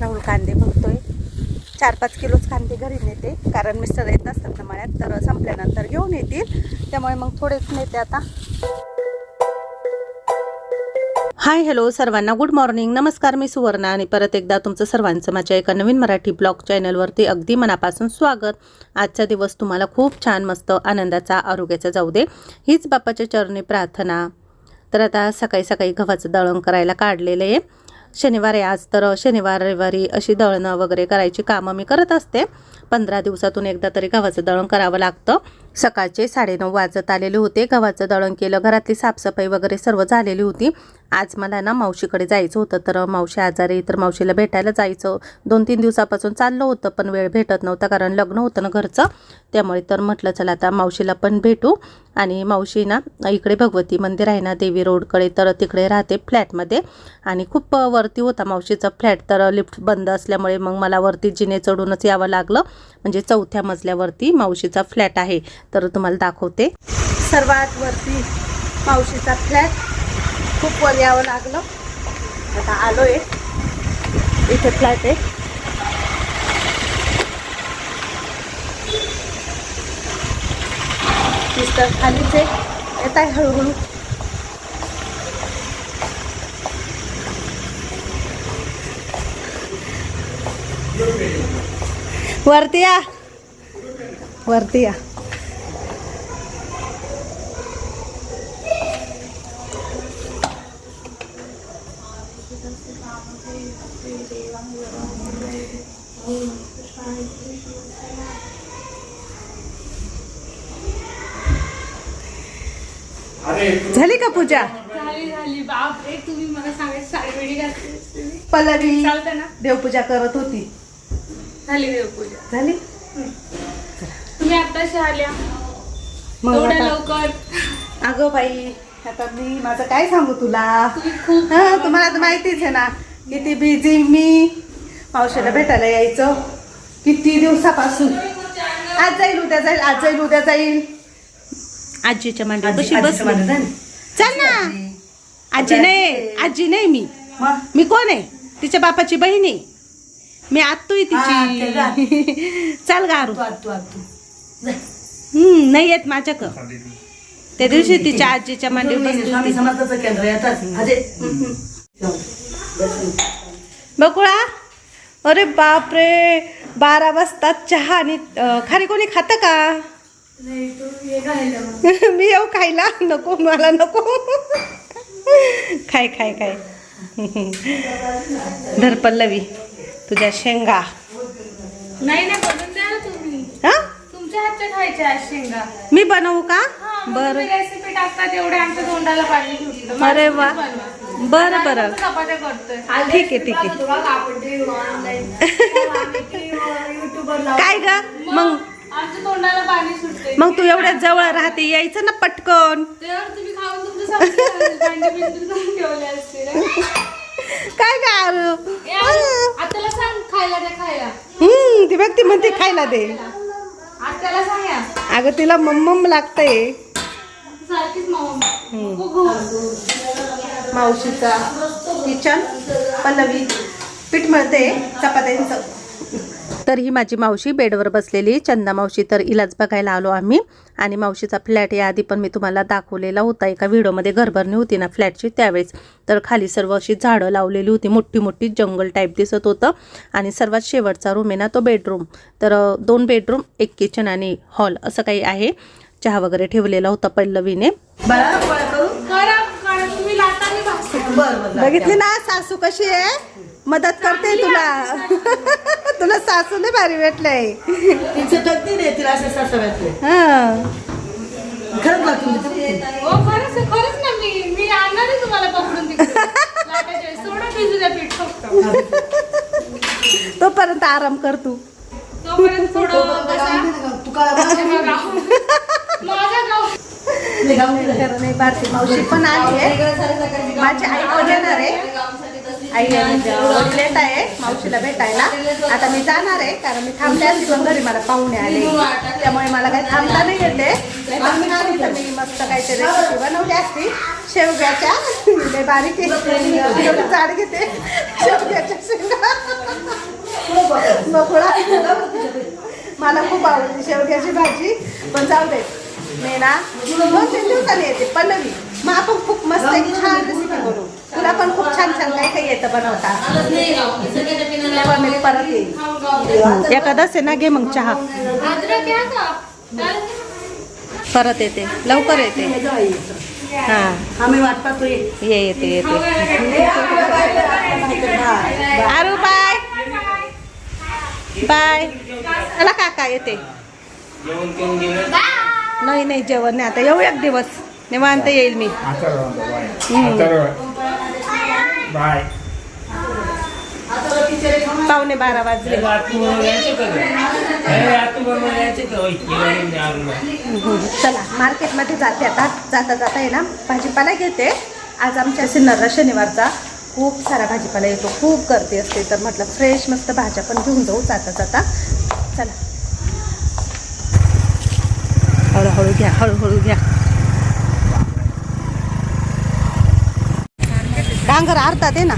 राहुल कांदे भरतोय चार पाच किलोच कांदे घरी नेते. कारण मिस्टर येत असतात ना मळ्यात तर संपल्यानंतर घेऊन येतील. त्यामुळे मग थोडेच नेते आता. हाय हॅलो सर्वांना गुड मॉर्निंग. नमस्कार मी सुवर्णा आणि परत एकदा तुमचं सर्वांचं माझ्या एका नवीन मराठी ब्लॉग चॅनलवरती अगदी मनापासून स्वागत. आजचा दिवस तुम्हाला खूप छान मस्त आनंदाचा आरोग्याचा जाऊ दे. हीच बापाच्या चरणी प्रार्थना. तर आता सकाळी सकाळी गव्हाचं दळण करायला काढलेलं आहे. शनिवार आहे आज तर शनिवार रविवारी अशी दळणं वगैरे करायची कामं मी करत असते. पंधरा दिवसातून एकदा तरी गव्हाचं दळण करावं लागतं. सकाळचे साडेनऊ वाजत आलेले होते. गव्हाचं दळण केलं घरातली साफसफाई वगैरे सर्व झालेली होती. आज मला ना मावशीकडे जायचं होतं तर मावशी आजारी तर मावशीला भेटायला जायचं. दोन तीन दिवसापासून चाललं होतं पण वेळ भेटत नव्हता कारण लग्न होतं ना घरचं. त्यामुळे तर म्हटलं चला आता मावशीला पण भेटू. आणि मावशी ना इकडे भगवती मंदिर आहे ना देवी रोडकडे तर तिकडे राहते फ्लॅटमध्ये. आणि खूप वरती होता मावशीचा फ्लॅट तर लिफ्ट बंद असल्यामुळे मग मला वरती जिने चढूनच यावं लागलं. म्हणजे चौथ्या मजल्यावरती मावशीचा फ्लॅट आहे तर तुम्हाला दाखवते. सर्वात वरती मावशीचा फ्लॅट खूप वर यावं लागलं. आता आलो आहे इथे फ्लॅट आहे. मिस्टर खालीच आहे. येत आहे हळूहळू. वरती या. वरती या झाली का पूजा? झाली झाली. बापरे तुम्ही मला सांगायचं घातली पल्लवी. चालतं ना? देवपूजा करत होती. झाली देवपूजा. झाली? तुम्ही आल्या. मग एवढ्या आता- लवकर. अगं बाई आता मी माझं काय सांगू तुला? तुम्ही खूप हा तुम्हाला तर माहितीच आहे ना किती बिझी मी. मावशीला भेटायला यायचं. किती दिवसापासून? आज जाईल उद्या जाईल आज जाईल उद्या जाईल. आजीच्या मांडी कशी बस चल ना. आजी नाही आजी नाही मी. मी कोण आहे? तिच्या बापाची बहीण आहे. मी आत्तोय तिची. चल गारू. हम्म नाही येत माझ्याक. त्या दिवशी तिच्या आजीच्या होती. बकुळा अरे बापरे बारा वाजता चहा आणि खारी कोणी खातं का? मी येऊ खायला? नको मला नको. खाय खाय खाय. धर पल्लवी तुझ्या शेंगा. नाही नाही बनवून द्या ना तुम्ही. हा? तुमच्या हातच्या खायच्या आज शेंगा. मी बनवू का? बर बरं. रेसिपी टाकतात एवढे आमच्या तोंडाला पाणी अरे वा. बरं आम्ही बरं. फक्त चपात्या करतोय. ठीक आहे ठीक आहे. काय ग? मग आमच्या तोंडाला पाणी सुटते मग तू एवढ्या जवळ राहते यायचं ना पटकन. तेव्हा तुम्ही खाऊन तुमचं संपलं. भांडी बिंडी धुवून ठेवले असते ना. काय गार ए, आ- आत्याला सांग खायला द्या खायला. हम्म ती बघ ती म्हणते खायला दे. आत्याला सांग या. अगं तिला मम्मम लागतंय. सारखीच मामा खूप खूप. मावशीचा किचन पल्लवी. पीठ मिळते चपात्यांचं. तर ही माझी मावशी बेडवर बसलेली चंदा मावशी तर इलाज बघायला आलो आम्ही. आणि मावशीचा फ्लॅट याआधी पण मी तुम्हाला दाखवलेला होता. एका व्हिडिओमध्ये घरभरणी होती ना फ्लॅटची त्यावेळेस. तर खाली सर्व अशी झाडं लावलेली होती. मोठी मोठी जंगल टाईप दिसत होतं. आणि सर्वात शेवटचा रूम आहे ना तो बेडरूम तर दोन बेडरूम एक किचन आणि हॉल असं काही आहे. चहा वगैरे ठेवलेला होता पल्लवीने. करा करा तुम्ही लाटाने भाजता बघितली ना सासू कशी आहे? मदत करते तुला. तुला सासू नाही भारी भेटलंय. तिचं तिला असं हा. खरंच लागतं तिचं. हो खरंच आहे, खरंच ना मी मी आणणार आहे तुम्हाला पकडून तिकडे. लाटायच्या वेळेस. थोडं भिजू द्या पीठ फक्त. तोपर्यंत आराम कर तू. तोपर्यंत थोडं बसा. तू काय माझ्या गाव. माझ्या गाव. नाही भारती मावशी पण आली आहे. माझी आई पण येणार आहे. आई आणि येत आहे मावशीला भेटायला. आता मी जाणार आहे कारण मी थांबले असते पण घरी मला पाहुणे आले. त्यामुळे मला काही थांबता नाही येते. तर मी मस्त काहीतरी रेसिपी बनवली असती. शेवग्याच्या. लय बारीक आहे. एवढं घेते. शेवग्याच्या शेंगा. मोकळा. मला खूप आवडते शेवग्याची भाजी. पण जाऊ दे. मी ना दोन तीन दिवसांनी येते. पल्लवी. मग आपण खूप मस्त एक छान रेसिपी बनवू. तुला पण खूप छान छान काही काही येतं बनवता. परत येईल एखादच आहे ना घे मग चहा? परत येते. लवकर येते. हा. आम्ही वाट पाहतो ये. ये येते येते. आरू बाय. बाय. चला काका येते. नाही नाही जेवण नाही आता. येऊ एक दिवस. निवांत येईल मी. बाय. पावणे बारा वाजले. चला मार्केटमध्ये जाते आता. जाता जाता आहे ना भाजीपाला घेते. आज आमच्या सिन्नरला शनिवारचा खूप सारा भाजीपाला येतो. खूप गर्दी असते तर म्हटलं फ्रेश मस्त भाज्या पण घेऊन जाऊ जाता जाता. चला. हळूहळू घ्या हळूहळू घ्या. डांगर अर्धा दे ना.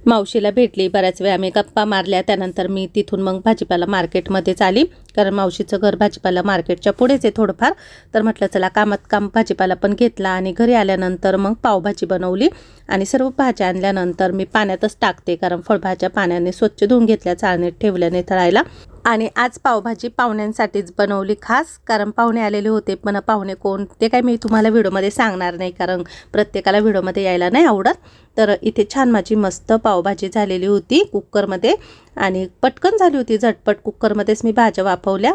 मावशीला भेटली बऱ्याच वेळा आम्ही गप्पा मारल्या त्यानंतर मी तिथून मग भाजीपाला मार्केटमध्येच आली. कारण मावशीचं घर भाजीपाला मार्केटच्या पुढेच आहे थोडंफार. तर म्हटलं चला कामात काम भाजीपाला पण घेतला आणि घरी आल्यानंतर मग पावभाजी बनवली आणि सर्व भाज्या आणल्यानंतर मी पाण्यातच टाकते कारण फळभाज्या पाण्याने स्वच्छ धुवून घेतल्या चाळणीत ठेवल्याने तळायला. आणि आज पावभाजी पाहुण्यांसाठीच बनवली खास कारण पाहुणे आलेले होते. पण पाहुणे कोण ते काय मी तुम्हाला व्हिडिओमध्ये सांगणार नाही कारण प्रत्येकाला व्हिडिओमध्ये यायला नाही आवडत. तर इथे छान माझी मस्त पावभाजी झालेली होती कुकरमध्ये. आणि पटकन झाली होती झटपट कुकरमध्येच मी भाज्या वाफवल्या.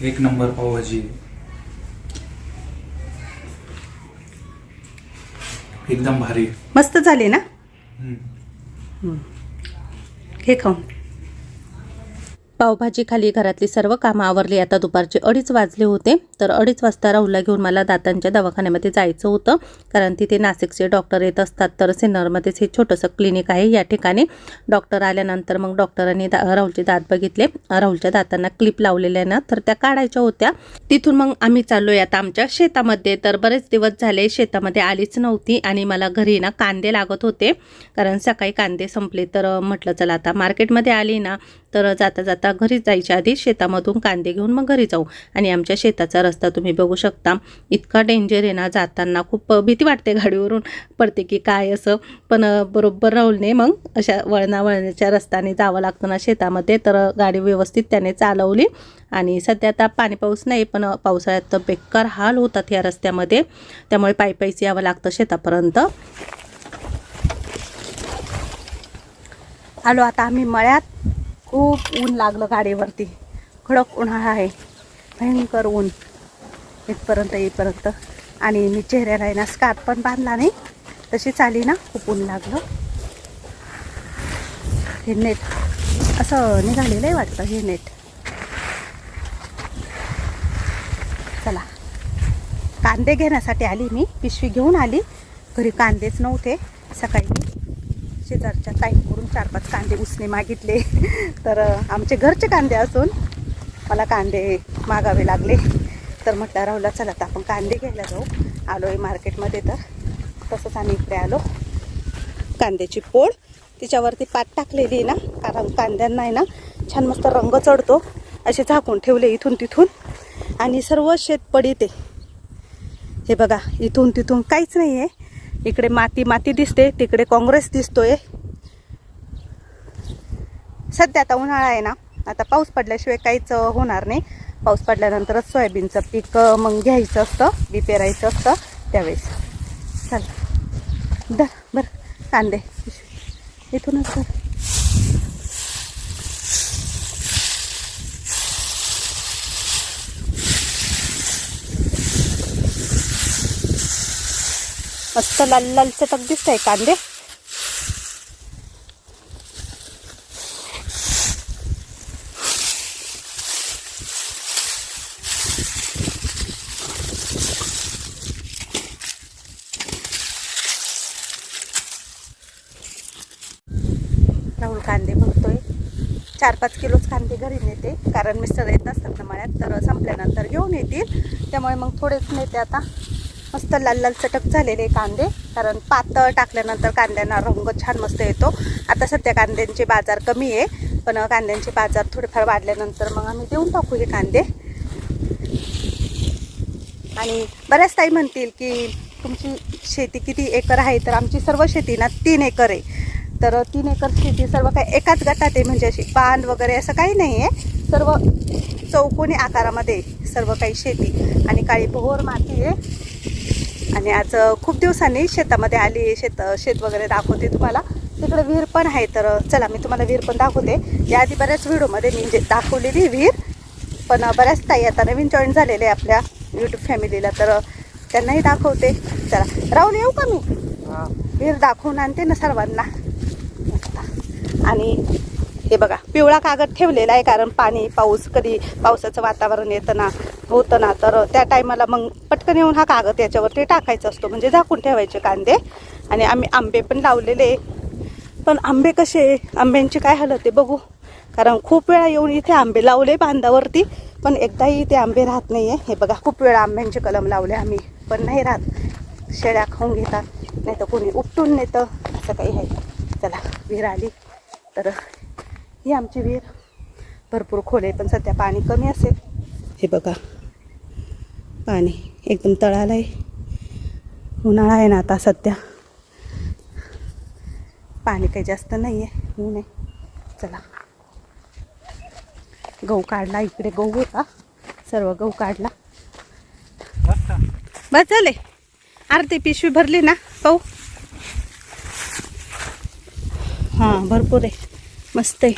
एक नंबर पावभाजी. एकदम भारी. मस्त झाली ना. हे खाऊन. पावभाजीखाली घरातली सर्व कामं आवरली. आता दुपारचे अडीच वाजले होते. तर अडीच वाजता राहुलला घेऊन मला दातांच्या दवाखान्यामध्ये जायचं होतं. कारण तिथे नाशिकचे डॉक्टर येत असतात. तर सिन्नरमध्येच हे छोटंसं क्लिनिक आहे. या ठिकाणी डॉक्टर आल्यानंतर मग डॉक्टरांनी दा राहुलचे दात बघितले. राहुलच्या दातांना क्लिप लावलेल्या ना तर त्या काढायच्या होत्या. तिथून मग आम्ही चाललोय आता आमच्या शेतामध्ये. तर बरेच दिवस झाले शेतामध्ये आलीच नव्हती आणि मला घरी ना कांदे लागत होते. कारण सकाळी कांदे संपले. तर म्हटलं चला आता मार्केटमध्ये आली ना तर जाता जाता घरी जायच्या आधी शेतामधून कांदे घेऊन मग घरी जाऊ. आणि आमच्या शेताचा रस्ता तुम्ही बघू शकता. इतका डेंजर आहे ना जाताना खूप भीती वाटते गाडीवरून. पडते की काय असं. पण बरोबर राहुलने मग अशा वळणावळणाच्या रस्त्याने जावं लागतं ना शेतामध्ये. तर गाडी व्यवस्थित त्याने चालवली. आणि सध्या आता पाणी पाऊस नाही पण पावसाळ्यात तर बेकार हाल होतात या रस्त्यामध्ये. त्यामुळे पायी पायीच यावं लागतं शेतापर्यंत. आलो आता आम्ही मळ्यात. खूप ऊन लागलं गाडीवरती. खडक उन्हाळा आहे. भयंकर ऊन. इथपर्यंत येईपर्यंत आणि मी चेहऱ्याला आहे ना स्कार्फ पण बांधला नाही. तशीच आली ना खूप ऊन लागलं. हे नेट. असं निघालेलं आहे वाटतं हे नेट. चला. कांदे घेण्यासाठी आली मी. पिशवी घेऊन आली. घरी कांदेच नव्हते. सकाळी शेजारच्या ताईंकडून चार पाच कांदे उसने मागितले. तर आमचे घरचे कांदे असून मला कांदे मागावे लागले. तर म्हटलं राहुला चला तर आपण कांदे घ्यायला जाऊ. आलो आहे मार्केटमध्ये तर. तसंच आम्ही इकडे आलो. कांद्याची पोळ तिच्यावरती पात टाकलेली आहे ना कारण कांद्यांना आहे ना छान मस्त रंग चढतो. असे झाकून ठेवले इथून तिथून. आणि सर्व शेत पडिते हे बघा इथून तिथून काहीच नाही आहे इकडे माती माती दिसते तिकडे काँग्रेस दिसतोय. सध्या आता उन्हाळा आहे ना आता पाऊस पडल्याशिवाय काहीच होणार नाही. पाऊस पडल्यानंतरच सोयाबीनचं पीक मग घ्यायचं असतं बी पेरायचं असतं त्यावेळेस. चाल. दर बरं कांदे. इथूनच कर मस्त लाल लाल चटक दिसतंय कांदे. राहुल कांदे बघतोय चार पाच किलोच कांदे घरी नेते. कारण मिस्टर येत असतात ना मळ्यात तर संपल्यानंतर घेऊन येतील. त्यामुळे मग थोडेच नेते आता. मस्त लाल लाल चटक झालेले कांदे. कारण पातळ टाकल्यानंतर कांद्यांना रंग छान मस्त येतो. आता सध्या कांद्यांचे बाजार कमी आहे. पण कांद्यांचे बाजार थोडेफार वाढल्यानंतर मग आम्ही देऊन टाकू हे कांदे. आणि बऱ्याच ताई म्हणतील की तुमची शेती किती एकर आहे? तर आमची सर्व शेती ना तीन एकर आहे. तर तीन एकर शेती सर्व काही एकाच गटात आहे. म्हणजे अशी बांध वगैरे असं काही नाही आहे. सर्व चौकोनी आकारामध्ये सर्व काही शेती. आणि काळी पोहोर माती आहे. आणि आज खूप दिवसांनी शेतामध्ये आली शेत शेत वगैरे दाखवते तुम्हाला. तिकडे विहीर पण आहे तर चला मी तुम्हाला विहीर पण दाखवते. याआधी बऱ्याच व्हिडिओमध्ये मी जे दाखवलेली विहीर पण बऱ्याच ताई आता नवीन जॉईन झालेले आपल्या यूट्यूब फॅमिलीला तर त्यांनाही दाखवते. चला राहून येऊ का मी? विहीर दाखवून आणते ना सर्वांना. आणि हे बघा पिवळा कागद ठेवलेला आहे कारण पाणी पाऊस कधी पावसाचं वातावरण येतं ना होतं ना तर त्या टायमाला मग पटकन येऊन हा कागद याच्यावरती टाकायचा असतो म्हणजे झाकून ठेवायचे कांदे. आणि आम्ही आंबे पण लावलेले पण आंबे कसे आंब्यांची काय हालत आहे बघू. कारण खूप वेळा येऊन इथे आंबे लावले बांधावरती पण एकदाही इथे आंबे राहत नाही आहे हे बघा खूप वेळा आंब्यांचे कलम लावले आम्ही पण नाही राहत. शेळ्या खाऊन घेतात नाही तर कोणी उपटून नेतं असं काही आहे. चला विहीर आली तर ही आमची विहीर. भरपूर खोल आहे पण सध्या पाणी कमी असेल. हे बघा. पाणी एकदम तळाला आहे. उन्हाळा आहे ना आता सध्या. पाणी काही जास्त नाही आहे ऊन आहे. चला. गहू काढला इकडे गहू होता. सर्व गहू काढला. बस झाले. अर्धी पिशवी भरली ना पाहू. हां भरपूर आहे. मस्त आहे.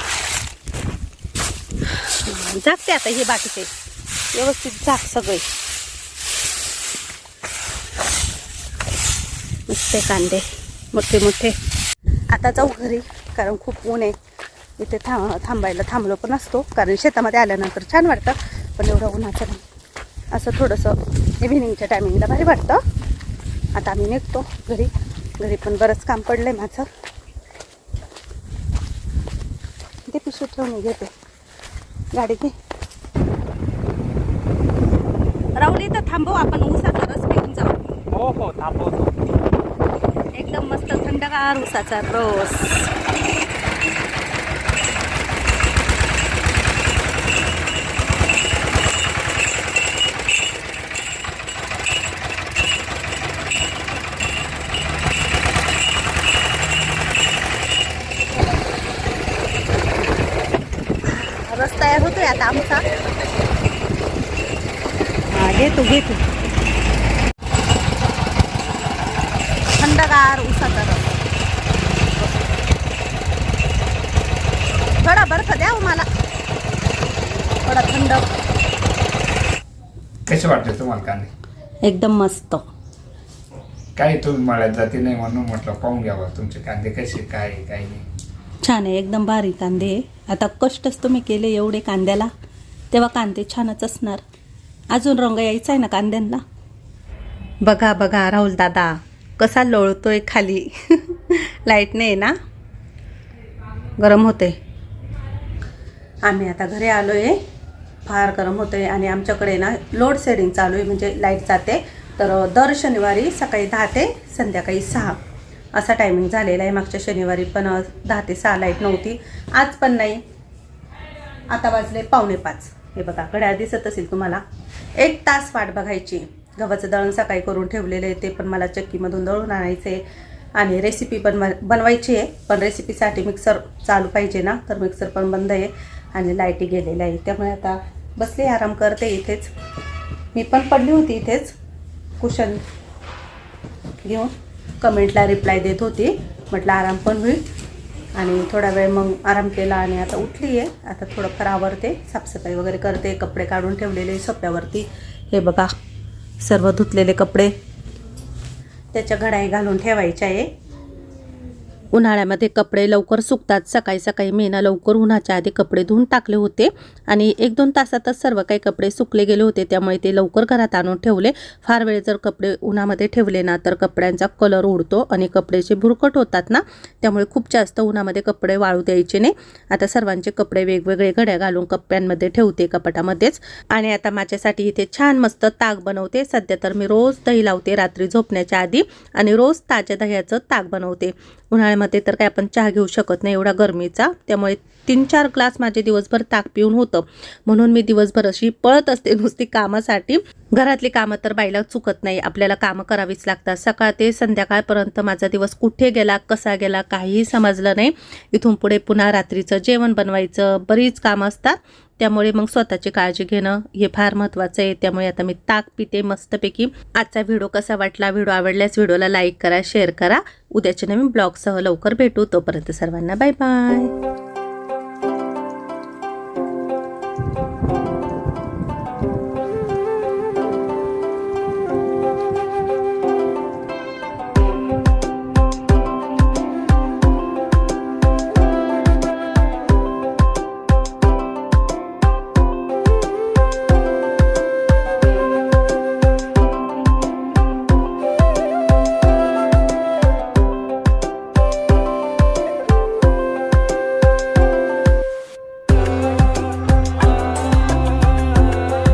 झाकते आता हे बाकीचे व्यवस्थित झाक सगळे. मस्त कांदे. मोठे मोठे. आता जाऊ घरी कारण खूप ऊन आहे. इथे थांब थांबायला थांबलो पण असतो कारण शेतामध्ये आल्यानंतर छान वाटतं पण एवढं उन्हाचं नाही. असं थोडंसं इव्हिनिंगच्या टायमिंगला भारी वाटतं. आता आम्ही निघतो घरी. घरी पण बरंच काम पडलं आहे माझं. ते पिशवी ठेवून घेते गाडी घे राहुल इथं थांबव आपण ऊसाचा रस पिऊन जाऊ. हो हो थांबवतो. एकदम मस्त थंडगार ऊसाचा रस रस तयार होतोय आता आमचा हा घे तू घे तू थंडगार उसाचा रस थोडा बर्फ द्या हो मला थोडा थंड. कसे वाटते तुम्हाला कांदे? एकदम मस्त. काही तुम्ही मळ्यात जाते नाही म्हणून म्हटलं पाहून घ्यावा तुमचे कांदे कसे काय आहे, काय नाही. छान आहे एकदम भारी कांदे आहे. आता कष्टच तुम्ही केले एवढे कांद्याला. तेव्हा कांदे छानच असणार. अजून रंग यायचा आहे ना कांद्यांना? बघा बघा राहुल दादा कसा लोळतोय खाली. लाइट नाही ना? गरम होते आम्ही आता घरी आलो आहे फार गरम होते आणि आमच्याकडे ना लोड शेडिंग चालू आहे म्हणजे लाइट जाते. तर दर शनिवारी सकाळी दहा ते संध्याकाळी सहा. असा टायमिंग झालेला आहे. मागच्या शनिवारी पण दहा ते सहा लाइट नव्हती. आज पण नाही. आता वाजले पावणे पाच. हे बघा घड्याळ दिसत असेल तुम्हाला. एक तास वाट बघायची. गव्हाचं दळण सकाळी करून ठेवलेलं आहे. ते पण मला चक्कीमधून दळून आणायचं आहे. आणि रेसिपी पण बनवायची आहे. पण रेसिपीसाठी मिक्सर चालू पाहिजे ना. तर मिक्सर पण बंद आहे. आणि लाईटी गेलेल्या आहे. त्यामुळे आता बसले आराम करते इथेच. मी पण पडली होती इथेच. कुशन घेऊन कमेंटला रिप्लाय देत होती. म्हटलं आराम पण होईल. आणि थोडा वेळ मग आराम केला आणि आता उठली आहे आता थोडंफार आवरते साफसफाई वगैरे करते कपडे काढून ठेवलेले सोप्यावरती हे बघा सर्व धुतलेले कपडे. त्याच्या घडाई घालून ठेवायच्या आहे. उन्हाळ्यामध्ये कपडे लवकर सुकतात. सकाळी सकाळी मी ना लवकर उन्हाच्या आधी कपडे धुवून टाकले होते आणि एक दोन तासातच सर्व काही कपडे सुकले गेले होते. त्यामुळे ते लवकर घरात आणून ठेवले. फार वेळ जर कपडे उन्हामध्ये ठेवले ना तर कपड्यांचा कलर उडतो आणि कपड्याचे भुरकट होतात ना. त्यामुळे खूप जास्त उन्हामध्ये कपडे वाळू द्यायचे नाही. आता सर्वांचे कपडे वेगवेगळे घड्या घालून कप्प्यांमध्ये ठेवते कपाटामध्येच. आणि आता माझ्यासाठी इथे छान मस्त ताक बनवते. सध्या तर मी रोज दही लावते रात्री झोपण्याच्या आधी. आणि रोज ताज्या दह्याचं ताक बनवते. उन्हाळ्यामध्ये तर काय आपण चहा घेऊ शकत नाही एवढा गरमीचा. त्यामुळे तीन चार ग्लास माझे दिवसभर ताक पिऊन होतं. म्हणून मी दिवसभर अशी पळत असते नुसती कामासाठी. घरातली कामं तर बाईला चुकत नाही. आपल्याला कामं करावीच लागतात. सकाळ ते संध्याकाळपर्यंत माझा दिवस कुठे गेला कसा गेला काहीही समजलं नाही. इथून पुढे पुन्हा रात्रीचं जेवण बनवायचं. बरीच कामं असतात. त्यामुळे मग स्वतःची काळजी घेणं हे फार महत्त्वाचं आहे. त्यामुळे आता मी ताक पिते मस्तपैकी. आजचा व्हिडिओ कसा वाटला? व्हिडिओ आवडल्यास व्हिडिओला लाईक करा शेअर करा. उद्याच्या नवीन ब्लॉगसह लवकर भेटू. तोपर्यंत सर्वांना बाय बाय.